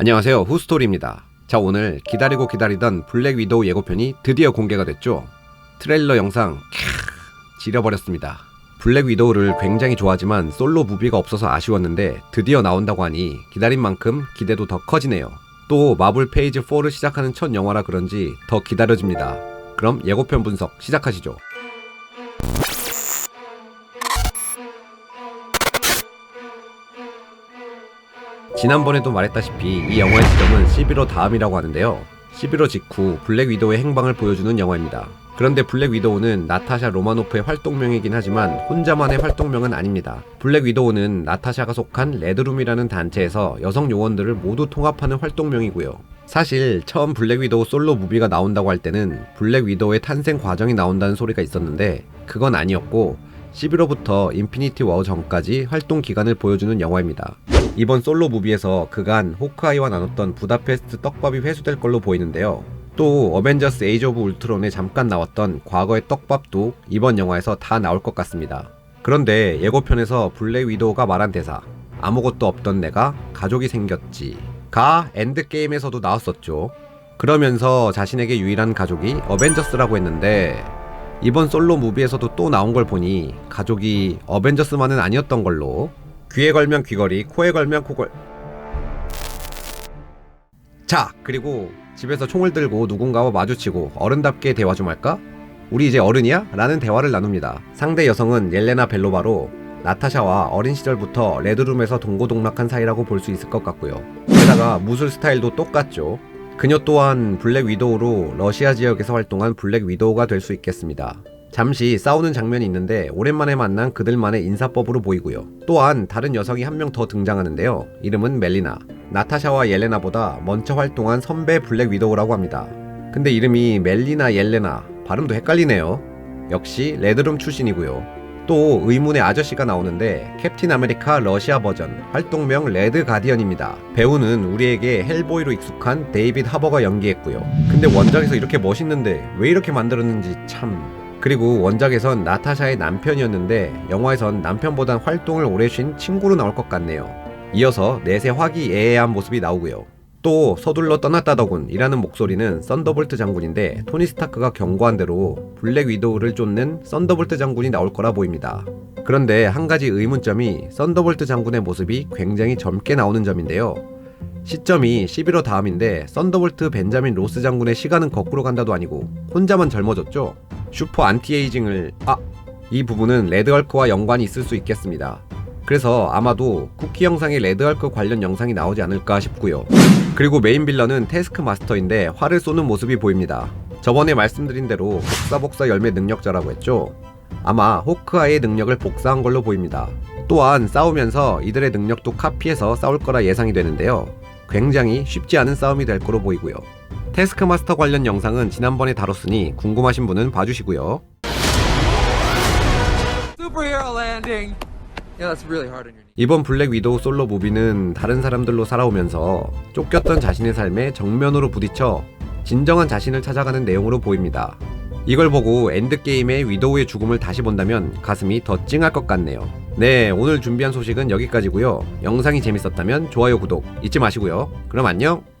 안녕하세요. 후스토리입니다. 자 오늘 기다리고 기다리던 블랙 위도우 예고편이 드디어 공개가 됐죠. 트레일러 영상 캬 지려버렸습니다. 블랙 위도우를 굉장히 좋아하지만 솔로 무비가 없어서 아쉬웠는데 드디어 나온다고 하니 기다린 만큼 기대도 더 커지네요. 또 마블 페이지 4를 시작하는 첫 영화라 그런지 더 기다려집니다. 그럼 예고편 분석 시작하시죠 지난번에도 말했다시피 이 영화의 시점은 11호 다음이라고 하는데요. 11호 직후 블랙 위도우의 행방을 보여주는 영화입니다. 그런데 블랙 위도우는 나타샤 로마노프의 활동명이긴 하지만 혼자만의 활동명은 아닙니다. 블랙 위도우는 나타샤가 속한 레드룸이라는 단체에서 여성 요원들을 모두 통합하는 활동명이고요. 사실 처음 블랙 위도우 솔로 무비가 나온다고 할 때는 블랙 위도우의 탄생 과정이 나온다는 소리가 있었는데 그건 아니었고 11호부터 인피니티 워 전까지 활동 기간을 보여주는 영화입니다. 이번 솔로 무비에서 그간 호크아이와 나눴던 부다페스트 떡밥이 회수될 걸로 보이는데요. 또 어벤져스 에이지 오브 울트론에 잠깐 나왔던 과거의 떡밥도 이번 영화에서 다 나올 것 같습니다. 그런데 예고편에서 블랙 위도우가 말한 대사 아무것도 없던 내가 가족이 생겼지 가 엔드게임에서도 나왔었죠. 그러면서 자신에게 유일한 가족이 어벤져스라고 했는데 이번 솔로 무비에서도 또 나온 걸 보니 가족이 어벤져스만은 아니었던 걸로 귀에 걸면 귀걸이, 코에 걸면 코걸. 자, 그리고 집에서 총을 들고 누군가와 마주치고 어른답게 대화 좀 할까? 우리 이제 어른이야? 라는 대화를 나눕니다. 상대 여성은 옐레나 벨로바로 나타샤와 어린 시절부터 레드룸에서 동고동락한 사이라고 볼 수 있을 것 같고요. 게다가 무술 스타일도 똑같죠. 그녀 또한 블랙 위도우로 러시아 지역에서 활동한 블랙 위도우가 될 수 있겠습니다. 잠시 싸우는 장면이 있는데 오랜만에 만난 그들만의 인사법으로 보이고요. 또한 다른 여성이 한 명 더 등장하는데요. 이름은 멜리나. 나타샤와 옐레나보다 먼저 활동한 선배 블랙 위도우라고 합니다. 근데 이름이 멜리나 옐레나 발음도 헷갈리네요. 역시 레드룸 출신이고요. 또 의문의 아저씨가 나오는데 캡틴 아메리카 러시아 버전 활동명 레드 가디언입니다. 배우는 우리에게 헬보이로 익숙한 데이빗 하버가 연기했고요. 근데 원작에서 이렇게 멋있는데 왜 이렇게 만들었는지 참 그리고 원작에선 나타샤의 남편이었는데 영화에선 남편보단 활동을 오래 쉰 친구로 나올 것 같네요. 이어서 넷의 화기애애한 모습이 나오고요. 또 서둘러 떠났다더군 이라는 목소리는 썬더볼트 장군인데 토니 스타크가 경고한 대로 블랙 위도우를 쫓는 썬더볼트 장군이 나올 거라 보입니다. 그런데 한 가지 의문점이 썬더볼트 장군의 모습이 굉장히 젊게 나오는 점인데요. 시점이 11호 다음인데 썬더볼트 벤자민 로스 장군의 시간은 거꾸로 간다도 아니고 혼자만 젊어졌죠? 슈퍼 안티에이징을 아! 이 부분은 레드헐크와 연관이 있을 수 있겠습니다. 그래서 아마도 쿠키 영상에 레드헐크 관련 영상이 나오지 않을까 싶고요. 그리고 메인 빌런은 테스크 마스터인데 활을 쏘는 모습이 보입니다. 저번에 말씀드린 대로 복사복사 열매 능력자라고 했죠. 아마 호크아이의 능력을 복사한 걸로 보입니다. 또한 싸우면서 이들의 능력도 카피해서 싸울 거라 예상이 되는데요. 굉장히 쉽지 않은 싸움이 될 거로 보이고요. 테스크마스터 관련 영상은 지난번에 다뤘으니 궁금하신 분은 봐주시고요. 이번 블랙 위도우 솔로 무비는 다른 사람들로 살아오면서 쫓겼던 자신의 삶에 정면으로 부딪혀 진정한 자신을 찾아가는 내용으로 보입니다. 이걸 보고 엔드게임의 위도우의 죽음을 다시 본다면 가슴이 더 찡할 것 같네요. 네, 오늘 준비한 소식은 여기까지고요. 영상이 재밌었다면 좋아요, 구독 잊지 마시고요. 그럼 안녕!